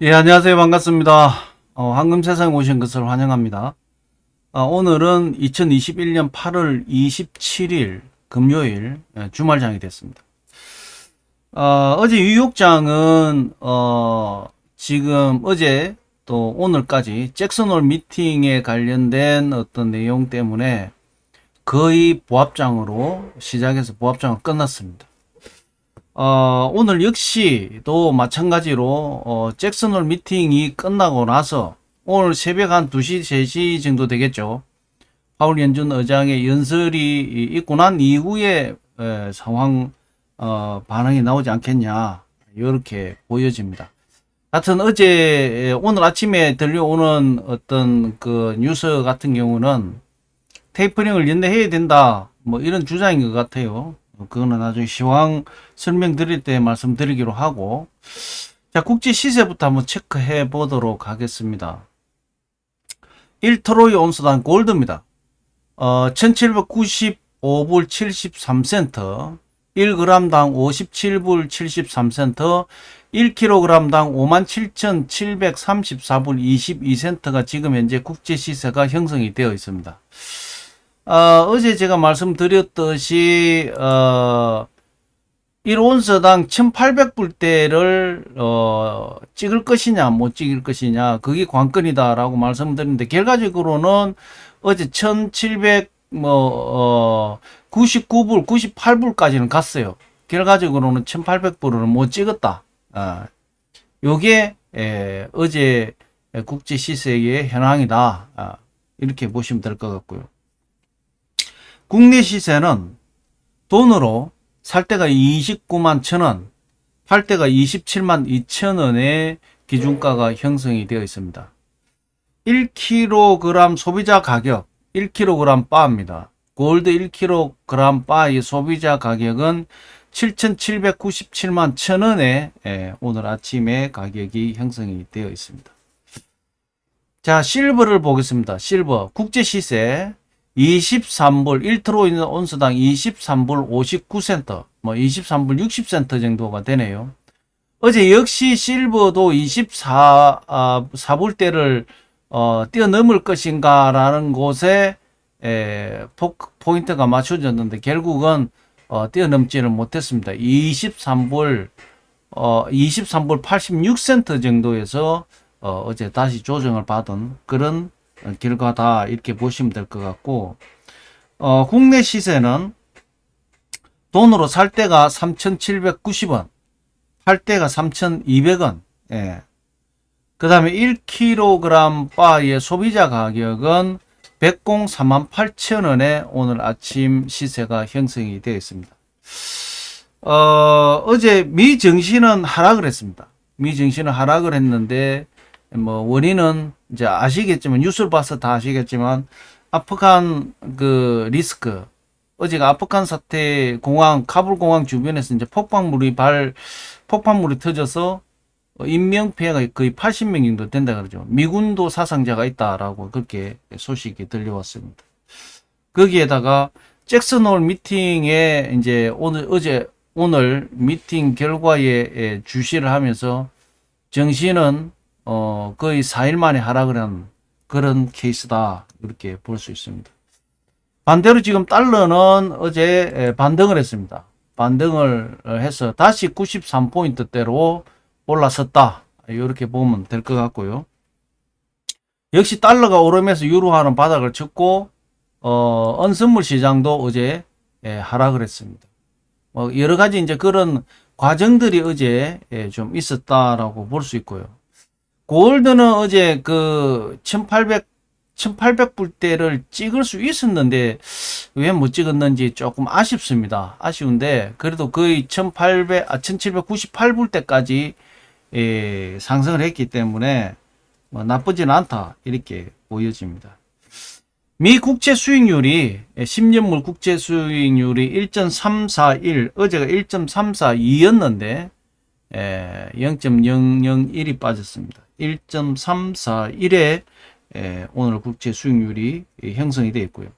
예, 안녕하세요. 반갑습니다. 어, 황금 세상에 오신 것을 환영합니다. 아, 오늘은 2021년 8월 27일 금요일 예, 주말장이 됐습니다. 어, 어제 뉴욕장은 어, 지금 어제 또 오늘까지 잭슨홀 미팅에 관련된 어떤 내용 때문에 거의 보합장으로 시작해서 보합장은 끝났습니다. 어, 오늘 역시 또 마찬가지로 어, 잭슨홀 미팅이 끝나고 나서 오늘 새벽 한 2시, 3시 정도 되겠죠. 파울 연준 의장의 연설이 있고 난 이후에 에, 상황 어, 반응이 나오지 않겠냐 이렇게 보여집니다. 하여튼 어제 에, 오늘 아침에 들려오는 어떤 그 뉴스 같은 경우는 테이퍼링을 연내해야 된다 뭐 이런 주장인 것 같아요. 어, 그거는 나중에 시황 설명 드릴 때 말씀드리기로 하고 자 국제 시세부터 한번 체크해 보도록 하겠습니다. 1트로이 온수당 골드입니다. 어, 1795불 73센트 1g당 57불 73센트 1kg당 57,734불 22센트가 지금 현재 국제 시세가 형성이 되어 있습니다. 어, 어제 제가 말씀드렸듯이 어, 1온서당 1800불대를 어, 찍을 것이냐 못 찍을 것이냐 그게 관건이다 라고 말씀드렸는데 결과적으로는 어제 1700 뭐, 어, 99불, 98불까지는 갔어요. 결과적으로는 1800불을 못 찍었다. 아, 요게, 에, 어제 국제 시세의 현황이다. 아, 이렇게 보시면 될 것 같고요. 국내 시세는 돈으로 살 때가 29만 천 원, 팔 때가 27만 2천 원의 기준가가 형성이 되어 있습니다. 1kg 소비자 가격 1kg 바입니다. 골드 1kg 바의 소비자 가격은 7,797만 천 원에 예, 오늘 아침에 가격이 형성이 되어 있습니다. 자, 실버를 보겠습니다. 실버 국제 시세 23불 1트로 있는 온수당 23불 59센트 뭐 23불 60센트 정도가 되네요. 어제 역시 실버도 24 아, 4불대를 어, 뛰어넘을 것인가라는 곳에 에, 포, 포인트가 맞춰졌는데 결국은 어, 뛰어넘지는 못했습니다. 23불 어, 23불 86센트 정도에서 어, 어제 다시 조정을 받은 그런 결과다 이렇게 보시면 될 것 같고 어, 국내 시세는 돈으로 살 때가 3,790원, 팔 때가 3,200원. 예. 그 다음에 1kg 바의 소비자 가격은 103만 8천 원에 오늘 아침 시세가 형성이 되어 있습니다. 어, 어제 미 증시는 하락을 했습니다. 미 증시는 하락을 했는데 뭐 원인은 이제 아시겠지만 뉴스를 봐서 다 아시겠지만 아프간 그 리스크 어제가 아프간 사태 공항 카불 공항 주변에서 이제 폭발물이 발 폭발물이 터져서 인명 피해가 거의 80명 정도 된다 그러죠. 미군도 사상자가 있다라고 그렇게 소식이 들려왔습니다. 거기에다가 잭슨 홀 미팅에 이제 오늘 어제 오늘 미팅 결과에 주시를 하면서 정신은 어, 거의 4일 만에 하락을 한 그런 케이스다. 이렇게 볼 수 있습니다. 반대로 지금 달러는 어제 반등을 했습니다. 반등을 해서 다시 93포인트대로 올라섰다. 이렇게 보면 될 것 같고요. 역시 달러가 오르면서 유로화는 바닥을 쳤고, 어, 언선물 시장도 어제 하락을 했습니다. 뭐 여러 가지 이제 그런 과정들이 어제 좀 있었다라고 볼 수 있고요. 골드는 어제 그 1800, 1800불대를 찍을 수 있었는데 왜 못 찍었는지 조금 아쉽습니다. 아쉬운데 그래도 거의 1800, 아, 1798불대까지 예, 상승을 했기 때문에 뭐 나쁘진 않다. 이렇게 보여집니다. 미 국채 수익률이 10년물 국채 수익률이 1.341 어제가 1.342였는데 예, 0.001이 빠졌습니다. 1.341에 오늘 국채 수익률이 형성이 되어 있고요.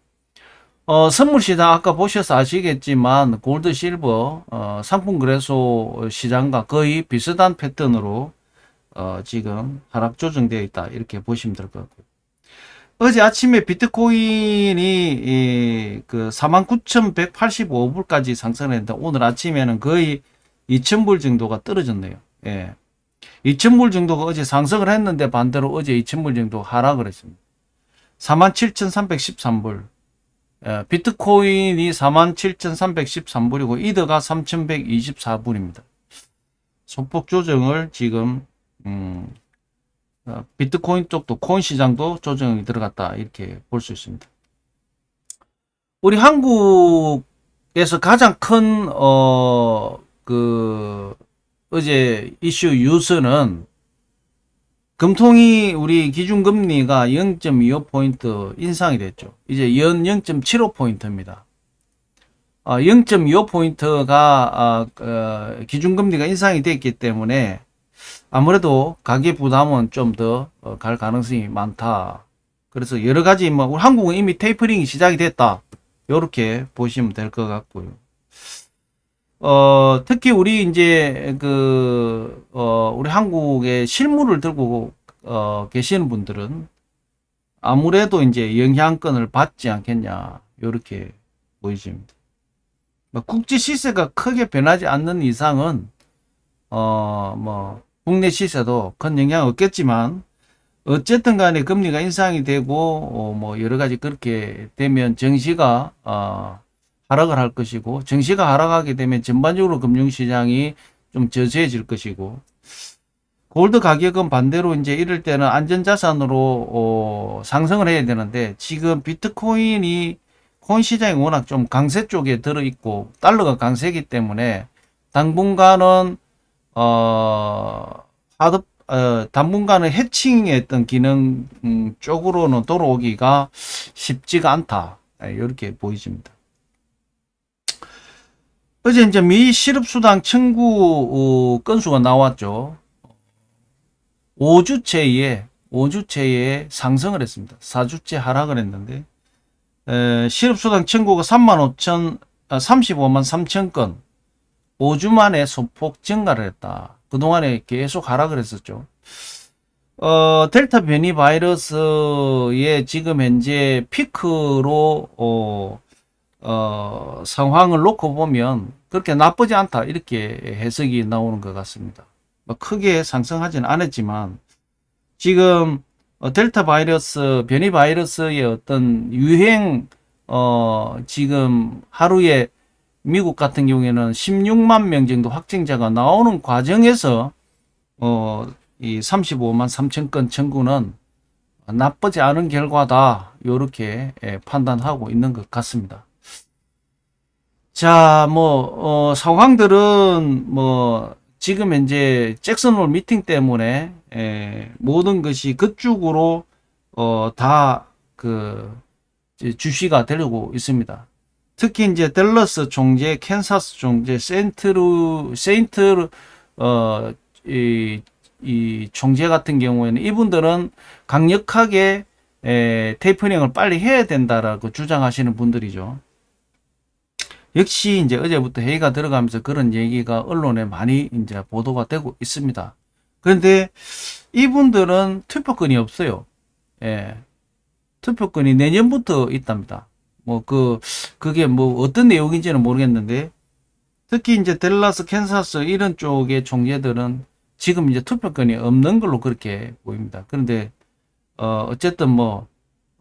어, 선물 시장 아까 보셔서 아시겠지만 골드 실버 어, 상품 거래소 시장과 거의 비슷한 패턴으로 어, 지금 하락 조정되어 있다 이렇게 보시면 될 것 같고요. 어제 아침에 비트코인이 이, 그 49,185불까지 상승했는데 오늘 아침에는 거의 2,000불 정도가 떨어졌네요. 예. 2,000불 정도가 어제 상승을 했는데 반대로 어제 2,000불 정도 하락을 했습니다. 47,313불. 예, 비트코인이 47,313불이고 이더가 3,124불입니다. 소폭 조정을 지금 음, 어, 비트코인 쪽도 코인 시장도 조정이 들어갔다 이렇게 볼 수 있습니다. 우리 한국에서 가장 큰 어 그 어제 이슈 뉴스는 금통이 우리 기준금리가 0.25포인트 인상이 됐죠. 이제 연 0.75포인트입니다. 어, 0.25포인트가 어, 기준금리가 인상이 됐기 때문에 아무래도 가계 부담은 좀더 어, 갈 가능성이 많다. 그래서 여러 가지 뭐 한국은 이미 테이퍼링이 시작이 됐다. 이렇게 보시면 될 것 같고요. 어, 특히 우리 이제 그 어, 우리 한국의 실물을 들고 어, 계시는 분들은 아무래도 이제 영향권을 받지 않겠냐. 이렇게 보여집니다. 뭐 국제 시세가 크게 변하지 않는 이상은 어, 뭐 국내 시세도 큰 영향 없겠지만 어쨌든 간에 금리가 인상이 되고 어, 뭐 여러 가지 그렇게 되면 정시가 어, 하락을 할 것이고 정시가 하락하게 되면 전반적으로 금융시장이 좀 저조해질 것이고 골드 가격은 반대로 이제 이럴 때는 안전자산으로 어, 상승을 해야 되는데 지금 비트코인이 코인 시장이 워낙 좀 강세 쪽에 들어 있고 달러가 강세이기 때문에 당분간은 어 하드 어, 당분간은 어떤 기능 음, 쪽으로는 돌아오기가 쉽지가 않다 이렇게 보여집니다. 어제 이제 미 실업수당 청구 어, 건수가 나왔죠. 5주째에 5주째에 상승을 했습니다. 4주째 하락을 했는데 에, 실업수당 청구가 3만 5천 아, 35만 3천 건 5주 만에 소폭 증가를 했다. 그동안에 계속 하락을 했었죠. 어, 델타 변이 바이러스의 지금 현재 피크로 어, 어, 상황을 놓고 보면 그렇게 나쁘지 않다 이렇게 해석이 나오는 것 같습니다. 뭐 크게 상승하지는 않았지만 지금 어, 델타 바이러스 변이 바이러스의 어떤 유행 어, 지금 하루에 미국 같은 경우에는 16만 명 정도 확진자가 나오는 과정에서 어, 이 35만 3천 건 청구는 나쁘지 않은 결과다. 이렇게 예, 판단하고 있는 것 같습니다. 자, 뭐, 어, 상황들은 뭐, 지금 현재 잭슨홀 미팅 때문에, 에, 모든 것이 그쪽으로, 어, 다, 그, 이제 주시가 되려고 있습니다. 특히 이제 델러스 총재, 캔사스 총재, 센트루, 세인트, 어, 이, 이 총재 같은 경우에는 이분들은 강력하게 에, 테이퍼링을 빨리 해야 된다라고 주장하시는 분들이죠. 역시 이제 어제부터 회의가 들어가면서 그런 얘기가 언론에 많이 이제 보도가 되고 있습니다. 그런데 이분들은 투표권이 없어요. 예. 투표권이 내년부터 있답니다. 뭐 그 그게 뭐 어떤 내용인지는 모르겠는데 특히 이제 델라스, 캔사스 이런 쪽의 총재들은 지금 이제 투표권이 없는 걸로 그렇게 보입니다. 그런데 어 어쨌든 뭐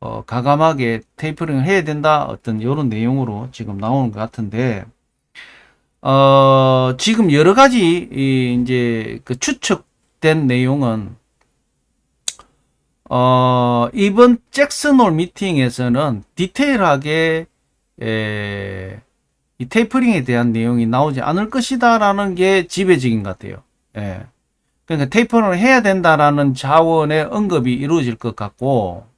어, 가감하게 테이퍼링을 해야 된다 어떤 이런 내용으로 지금 나오는 것 같은데 어, 지금 여러 가지 이, 이제 그 추측된 내용은 어, 이번 잭슨홀 미팅에서는 디테일하게 에, 이 테이퍼링에 대한 내용이 나오지 않을 것이다라는 게 지배적인 것 같아요. 예. 그러니까 테이퍼링을 해야 된다라는 자원의 언급이 이루어질 것 같고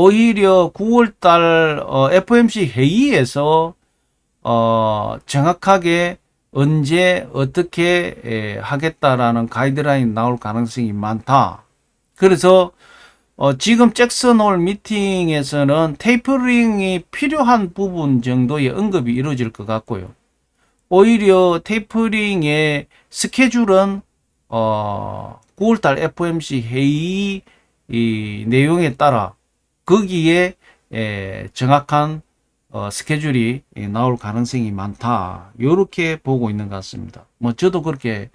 오히려 9월달 어, FOMC 회의에서 어, 정확하게 언제 어떻게 에, 하겠다라는 가이드라인 나올 가능성이 많다. 그래서 어, 지금 잭슨홀 미팅에서는 테이퍼링이 필요한 부분 정도의 언급이 이루어질 것 같고요. 오히려 테이퍼링의 스케줄은 어, 9월달 FOMC 회의 이 내용에 따라 거기에 에, 정확한 어, 스케줄이 예, 나올 가능성이 많다. 이렇게 보고 있는 것 같습니다. 뭐 저도 그렇게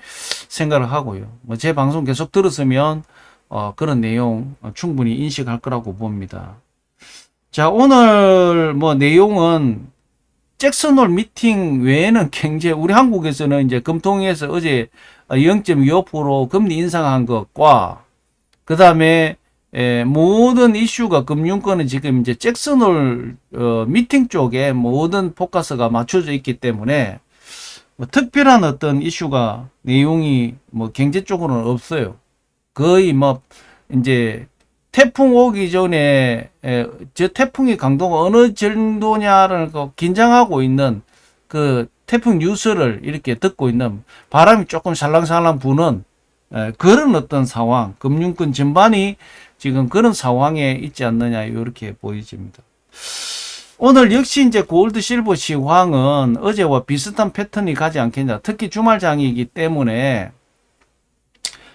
생각을 하고요. 뭐 제 방송 계속 들었으면 어, 그런 내용 어, 충분히 인식할 거라고 봅니다. 자, 오늘 뭐 내용은 잭슨홀 미팅 외에는 굉장히 우리 한국에서는 이제 금통위에서 어제 0.25% 금리 인상한 것과 그 다음에 모든 이슈가 금융권은 지금 이제 잭슨홀 어, 미팅 쪽에 모든 포커스가 맞춰져 있기 때문에 뭐 특별한 어떤 이슈가 내용이 뭐 경제 쪽으로는 없어요. 거의 뭐 이제 태풍 오기 전에 에, 저 태풍의 강도가 어느 정도냐를 그 긴장하고 있는 그 태풍 뉴스를 이렇게 듣고 있는 바람이 조금 살랑살랑 부는 에, 그런 어떤 상황, 금융권 전반이 지금 그런 상황에 있지 않느냐 이렇게 보여집니다. 오늘 역시 이제 골드 실버 시황은 어제와 비슷한 패턴이 가지 않겠냐. 특히 주말장이기 때문에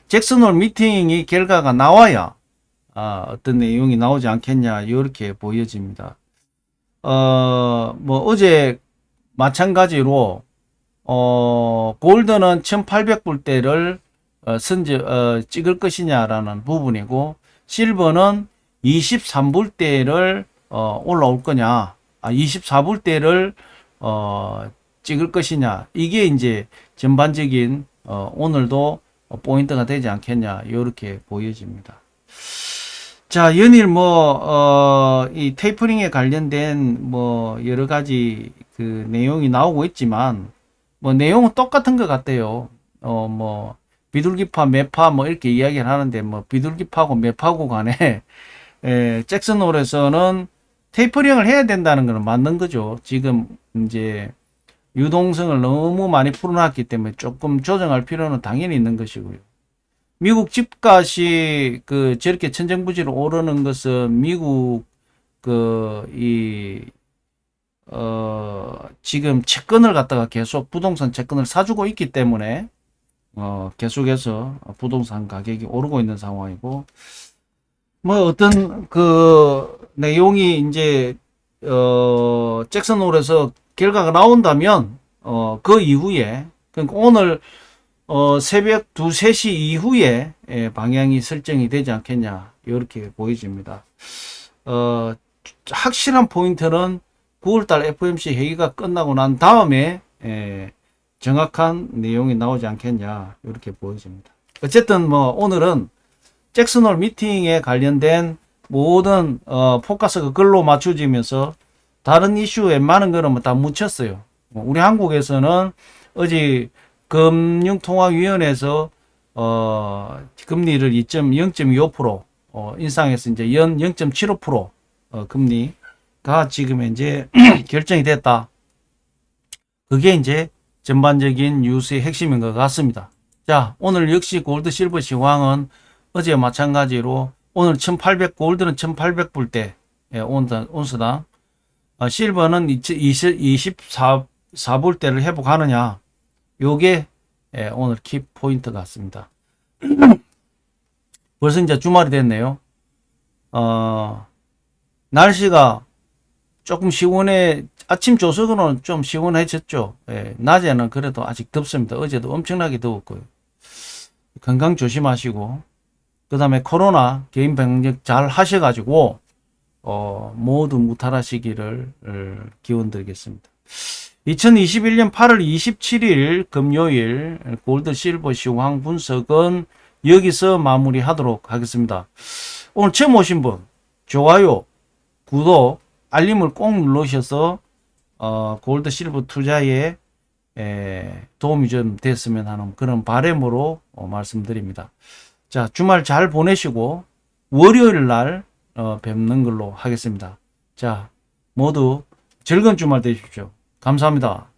잭슨홀 미팅이 결과가 나와야 아, 어떤 내용이 나오지 않겠냐 이렇게 보여집니다. 어, 뭐 어제 마찬가지로 어, 골드는 1800불대를 어, 선제 어, 찍을 것이냐라는 부분이고 실버는 23불대를 어, 올라올 거냐, 아, 24불대를 어, 찍을 것이냐 이게 이제 전반적인 어, 오늘도 포인트가 되지 않겠냐 이렇게 보여집니다. 자, 연일 뭐, 어, 이 테이퍼링에 관련된 뭐, 여러 가지 그 내용이 나오고 있지만, 뭐, 내용은 똑같은 것 같아요. 어, 뭐, 비둘기파, 매파 뭐, 이렇게 이야기를 하는데, 뭐, 비둘기파고 매파고 간에, 에, 잭슨 홀에서는 테이퍼링을 해야 된다는 것은 맞는 거죠. 지금 이제 유동성을 너무 많이 풀어놨기 때문에 조금 조정할 필요는 당연히 있는 것이고요. 미국 집값이 그 저렇게 천정부지로 오르는 것은 미국 그 이 어 지금 채권을 갖다가 계속 부동산 채권을 사주고 있기 때문에 어 계속해서 부동산 가격이 오르고 있는 상황이고 뭐 어떤 그 내용이 이제 어 잭슨 홀에서 결과가 나온다면 어 그 이후에 그러니까 오늘 어, 새벽 2, 3시 이후에 예, 방향이 설정이 되지 않겠냐 이렇게 보여집니다. 어, 확실한 포인트는 9월달 FOMC 회의가 끝나고 난 다음에 예, 정확한 내용이 나오지 않겠냐 이렇게 보여집니다. 어쨌든 뭐 오늘은 잭슨홀 미팅에 관련된 모든 어, 포커스가 글로 맞춰지면서 다른 이슈 웬만한 거는 뭐 다 묻혔어요. 뭐 우리 한국에서는 어제 금융통화위원회에서 어, 금리를 2.0.25% 어, 인상해서 이제 연 0.75% 어, 금리가 지금 이제 결정이 됐다. 그게 이제 전반적인 뉴스의 핵심인 것 같습니다. 자, 오늘 역시 골드 실버 시황은 어제 마찬가지로 오늘 1800 골드는 1800 불대 예, 온수당 어, 실버는 24, 4불대를 회복하느냐 요게 예, 오늘 키 포인트 같습니다. 벌써 이제 주말이 됐네요. 어, 날씨가 조금 시원해, 아침 조석으로는 좀 시원해졌죠. 예, 낮에는 그래도 아직 덥습니다. 어제도 엄청나게 더웠고요. 건강 조심하시고, 그 다음에 코로나 개인 방역 잘 하셔가지고, 어, 모두 무탈하시기를 어, 기원 드리겠습니다. 2021년 8월 27일 금요일 골드 실버 시황 분석은 여기서 마무리하도록 하겠습니다. 오늘 처음 오신 분 좋아요, 구독, 알림을 꼭 누르셔서 어, 골드 실버 투자에 에, 도움이 좀 됐으면 하는 그런 바램으로 어, 말씀드립니다. 자 주말 잘 보내시고 월요일 날 어, 뵙는 걸로 하겠습니다. 자 모두 즐거운 주말 되십시오. 감사합니다.